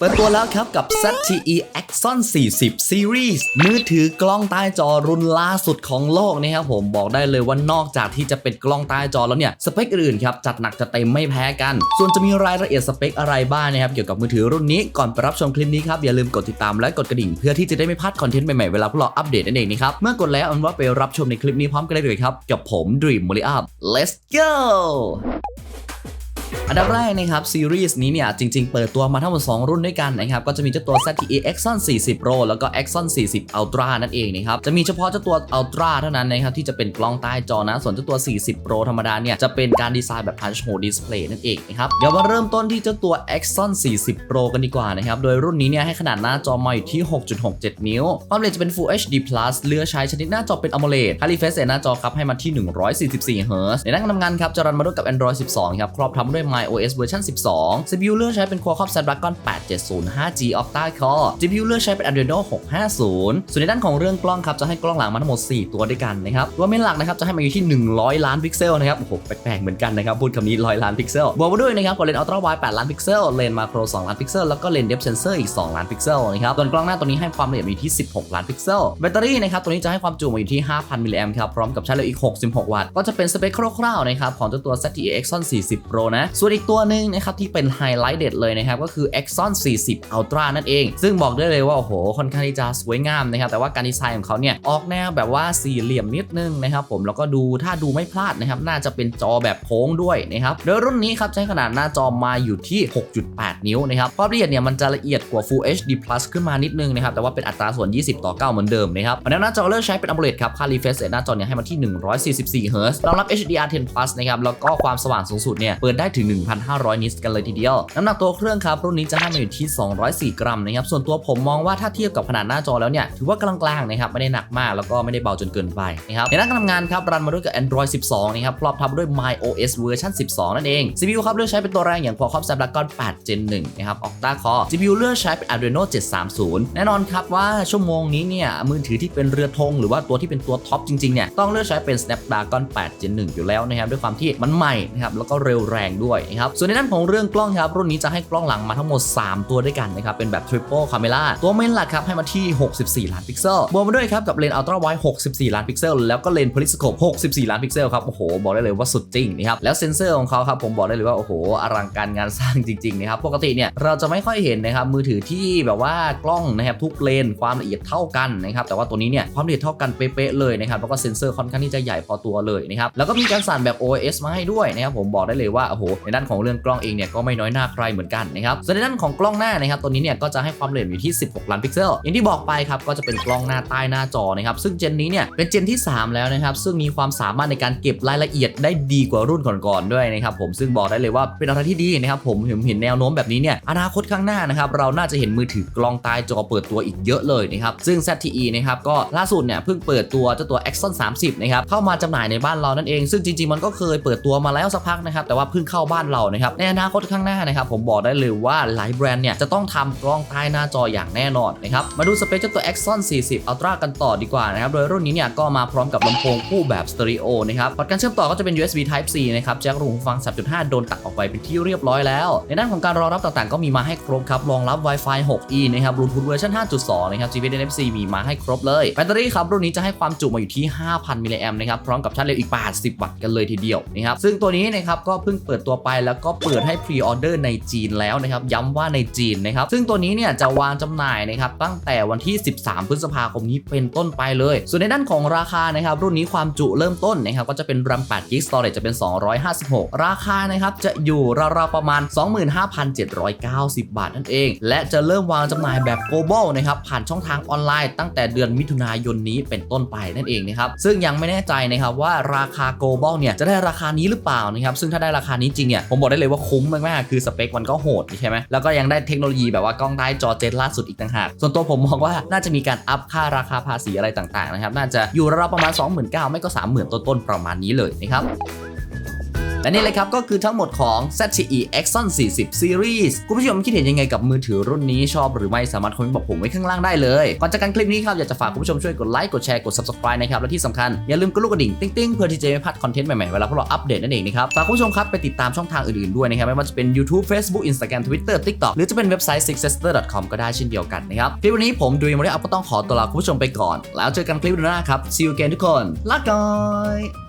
เปิดตัวแล้วครับกับ ZTE Axon 40 Series มือถือกล้องใต้จอรุ่นล่าสุดของโลกนะครับผมบอกได้เลยว่านอกจากที่จะเป็นกล้องใต้จอแล้วเนี่ย สเปคอื่นครับ จัดหนักจัดเต็มไม่แพ้กัน ส่วนจะมีรายละเอียดสเปคอะไรบ้างนะครับ เกี่ยวกับมือถือรุ่นนี้ก่อนไปรับชมคลิปนี้ครับ อย่าลืมกดติดตามและกดกระดิ่งเพื่อที่จะได้ไม่พลาดคอนเทนต์ใหม่ๆ เวลาพวกเราอัปเดตนั่นเองนะครับเมื่อกดแล้วอาเป็นว่าไปรับชมในคลิปนี้พร้อมกันได้เลยครับกับผม Dream m o l i Up let's go อันดับแรกนะครับซีรีส์นี้เนี่ยจริงๆ เปิดตัวมาทั้งหมด 2 รุ่นด้วยกันนะครับก็จะมีเจ้าตัว ZTE Axon 40 Pro แล้วก็ Axon 40 Ultra นั่นเองนะครับจะมีเฉพาะเจ้าตัว Ultra เท่านั้นนะครับที่จะเป็นกล้องใต้จอนะ ส่วนเจ้าตัว 40 Pro ธรรมดาเนี่ยจะเป็นการดีไซน์แบบ Punch Hole Display นั่นเองนะครับเดี๋ยวมาเริ่มต้นที่เจ้าตัว Axon 40 Pro กันดีกว่านะครับโดยรุ่นนี้เนี่ยให้ขนาดหน้าจอมาอยู่ที่ 6.67 นิ้ว ความเร็วจะเป็น Full HD Plus เลือกใช้ชนิดหน้าจอเป็น AMOLED h i Refresh หน้าจอครับให้มาที่ 144 Hz ในหน้าทำงานครับจะรันมาด้วยกับ Android 12ครับครอบทำด้วยด้วย MyOS เวอร์ชัน12 CPU เลือกใช้เป็น Qualcomm Snapdragon 870 5G Octa Core GPU เลือกใช้เป็น Adreno 650 ส่วนในด้านของเรื่องกล้องครับ จะให้กล้องหลังมาทั้งหมด 4 ตัวด้วยกันนะครับตัวเมนหลักนะครับจะให้มาอยู่ที่ 100 ล้านพิกเซลนะครับโอ้โหแปลกๆเหมือนกันนะครับพูดคำนี้ 100 ล้านพิกเซลบวกมาด้วยนะครับกับเลนส์ Ultra Wide 8 ล้านพิกเซลเลนส์ Macro 2 ล้านพิกเซลแล้วก็เลนส์ Depth Sensor อีก 2 ล้านพิกเซลนะครับส่วนกล้องหน้าตัวนี้ให้ความละเอียดอยู่ที่ 16 ล้านพิกเซลแบตเตอรี่นะครับตัวนี้จะให้ความจุมาอยู่ที่ 5,000 มิลลิแอมป์ครับพร้อมกับชาร์จเร็วอีก 66 วัตต์ก็จะเป็นสเปคคร่าวๆนะครับของเจ้าตัว ZTE Axon 40 Pro นะส่วนอีกตัวหนึ่งนะครับที่เป็นไฮไลท์เด็ดเลยนะครับก็คือ Axon 40 Ultra นั่นเอง ซึ่งบอกได้เลยว่าโอ้โหค่อนข้างที่จะสวยงามนะครับแต่ว่าการดีไซน์ของเขาเนี่ยออกแนวแบบว่าสี่เหลี่ยมนิดนึงนะครับผมแล้วก็ดูถ้าดูไม่พลาดนะครับน่าจะเป็นจอแบบโค้งด้วยนะครับโดยรุ่นนี้ครับใช้ขนาดหน้าจอมาอยู่ที่ 6.8 นิ้วนะครับความละเอียดเนี่ยมันจะละเอียดกว่า Full HD Plus ขึ้นมานิดนึงนะครับแต่ว่าเป็นอัตราส่วน 20 ต่อ 9 เหมือนเดิมนะครับแล้วหน้าจอเลือกใช้เป็น AMOLED ครับค่า refresh rate หน้าจอเนี่ยให้มาที่ 144 Hz รองรับ HDR10 Plus นะครับแล้วก็ความสว่างสูงสุดเนี่ยเปิดได้ถึง 1,500 นิตกันเลยทีเดียว น้ำหนักตัวเครื่องครับ รุ่นนี้จะให้มาอยู่ที่ 204 กรัมนะครับ ส่วนตัวผมมองว่าถ้าเทียบกับขนาดหน้าจอแล้วเนี่ย ถือว่ากลางๆนะครับ ไม่ได้หนักมากแล้วก็ไม่ได้เบาจนเกินไปนะครับ ในด้านการทำงานครับ รันมาด้วยกับ Android 12 นะครับพร้อมทำด้วย MyOS เวอร์ชัน12 นั่นเอง CPU ครับเลือกใช้เป็นตัวแรงอย่าง Qualcomm Snapdragon 8 Gen 1 นะครับ Octa Core GPU เลือกใช้เป็น Adreno 730 แน่นอนครับว่าชั่วโมงนี้เนี่ยมือถือที่เป็นเรือธงหรือว่าตัวที่เป็นตัวท็อปจริงๆเนี่ยต้องเลือกใช้เป็น Snapdragon 8 Gen 1 อยู่แล้วนะครับด้วยความที่มันใหม่นะครับแล้วก็เร็วแรงด้วด้วยนะครับส่วนในด้านของเรื่องกล้องครับรุ่นนี้จะให้กล้องหลังมาทั้งหมด 3 ตัวด้วยกันนะครับเป็นแบบ Triple Camera ตัวเมนหลักครับให้มาที่ 64 ล้านพิกเซลบวกมาด้วยครับกับเลนส์ Ultra Wide 64 ล้านพิกเซลแล้วก็เลนส์ Periscope 64 ล้านพิกเซลครับโอ้โหบอกได้เลยว่าสุดจริงนะครับแล้วเซนเซอร์ของเขาครับผมบอกได้เลยว่าโอ้โหอลังการงานสร้างจริงๆนะครับปกติเนี่ยเราจะไม่ค่อยเห็นนะครับมือถือที่แบบว่ากล้องนะครับทุกเลนความละเอียดเท่ากันนะครับแต่ว่าตัวนี้เนี่ยความละเอียดเท่ากันเป๊ะๆเลยนะครับแล้วก็เซนเซอร์ค่อนข้างที่จะใหญ่พอตัวเลยนะครับแล้วก็มีการสั่นแบบ OS มาให้ด้วยนะครับผมบอกได้เลยว่าโอ้โหในด้านของเรื่องกล้องเองเนี่ยก็ไม่น้อยหน้าใครเหมือนกันนะครับส่วนในด้านของกล้องหน้านะครับตัวนี้เนี่ยก็จะให้ความละเอียดอยู่ที่ 16 ล้านพิกเซลอย่างที่บอกไปครับก็จะเป็นกล้องหน้าใต้หน้าจอนะครับซึ่งเจนนี้เนี่ยเป็นเจนที่ 3 แล้วนะครับซึ่งมีความสามารถในการเก็บรายละเอียดได้ดีกว่ารุ่นก่อนๆด้วยนะครับผมซึ่งบอกได้เลยว่าเป็นอะไรที่ดีนะครับผมเห็นเห็นแนวโน้มแบบนี้เนี่ยอนาคตข้างหน้านะครับเราน่าจะเห็นมือถือกล้องใต้จอเปิดตัวอีกเยอะเลยนะครับซึ่ง ZTE นะครับก็ล่าสุดเนี่ยเพิ่งเปิดตัวเจ้าตัว Axon 30นะครับเข้ามาจำหน่ายในบ้านเรานั่นเอง ซึ่งจริงๆมันก็เคยเปิดตัวมาแล้วสักพักนะครับแต่ว่าเพิ่งเข้าบ้านเรานะครับในอนาคตข้างหน้านะครับผมบอกได้เลยว่าหลายแบรนด์เนี่ยจะต้องทำกล้องใต้หน้าจออย่างแน่นอนนะครับมาดูสเปคเจ้าตัว Axon 40 Ultra กันต่อดีกว่านะครับโดยรุ่นนี้เนี่ยก็มาพร้อมกับลำโพงคู่แบบสเตอริโอนะครับพอร์ตการเชื่อมต่อก็จะเป็น USB Type C นะครับแจ็ครูหูฟัง 3.5 โดนตัดออกไปเป็นที่เรียบร้อยแล้ว ในด้านของการรองรับต่างๆ ก็มีมาให้ครบครับรองรับ Wi-Fi 6E นะครับ Bluetooth เวอร์ชัน5.2 นะครับ GPS NFC มีมาให้ครบเลย แบตเตอรี่ครับ รุ่นนี้จะให้ความจุมาอยู่ที่ 5,000 มิลลิแอมป์นะครับ พร้อมกับชาร์จเร็วอีก 80 วัตต์กันเลยทีเดียวนะครับ ซึ่งตัวนี้นะครับก็เพิ่งเปิดตัวไปแล้วก็เปิดให้พรีออเดอร์ในจีนแล้วนะครับ ย้ำว่าในจีนนะครับ ซึ่งตัวนี้เนี่ยจะวางจำหน่ายนะครับตั้งแต่วันที่ 13 พฤษภาคมนี้เป็นต้นไปเลย ส่วนในด้านของราคานะครับ รุ่นนี้ความจุเริ่มต้นนะครับก็จะเป็น RAM 8 g b storage จะเป็น 256 ราคานะครับจะอยู่ราวๆประมาณ 25,790 บาทนั่นเอง และจะเริ่มวางจำหน่ายแบบ global นะครับผ่านช่องทางออนไลน์ตั้งแต่เดือนมิถุนายนนี้เป็นต้นไปนั่นเองนะครับซึ่งยังไม่แน่ใจนะครับว่าราคา global เนี่ยจะได้ราคานี้หรือเปล่านะครับซึ่งถ้าได้ราคานี้ริงเนี่ยผมบอกได้เลยว่าคุ้มมากๆคือสเปคมันก็โหดใช่ไหมแล้วก็ยังได้เทคโนโลยีแบบว่ากล้องใต้จอเจนล่าสุดอีกต่างหากส่วนตัวผมมองว่าน่าจะมีการอัพค่าราคาภาษีอะไรต่างๆนะครับน่าจะอยู่ราวประมาณ 29,000ไม่ก็ 30,000 ต้นๆประมาณนี้เลยนะครับ และนี่เลยครับก็คือทั้งหมดของ ZTE Exxon 40 Series คุณผู้ชมคิดเห็นยังไงกับมือถือรุ่นนี้ชอบหรือไม่สามารถคอมเมนต์บอกผมไว้ข้างล่างได้เลยก่อนจากกันคลิปนี้ครับอยากจะฝากคุณผู้ชมช่วยกดไลค์กดแชร์กด subscribe นะครับและที่สำคัญอย่าลืมกดลูกกระดิ่งติ๊งๆเพื่อที่จะไม่พลาดคอนเทนต์ใหม่ๆเวลาพวกเราอัปเดตนั่นเองนะครับฝากคุณผู้ชมครับไปติดตามช่องทางอื่นๆด้วยนะครับไม่ว่าจะเป็น YouTube Facebook Instagram Twitter TikTok หรือจะเป็นเว็บไซต์ sixester.com ก็ได้เช่นเดียวกันนะครับคลิปวันนี้ผมดูยม่ได้อัพก็ต้องขอตัวลาคุณผู้ชมไปก่อน แล้วเจอกันคลิปหน้าครับ see you again ทุกคนลาก่อย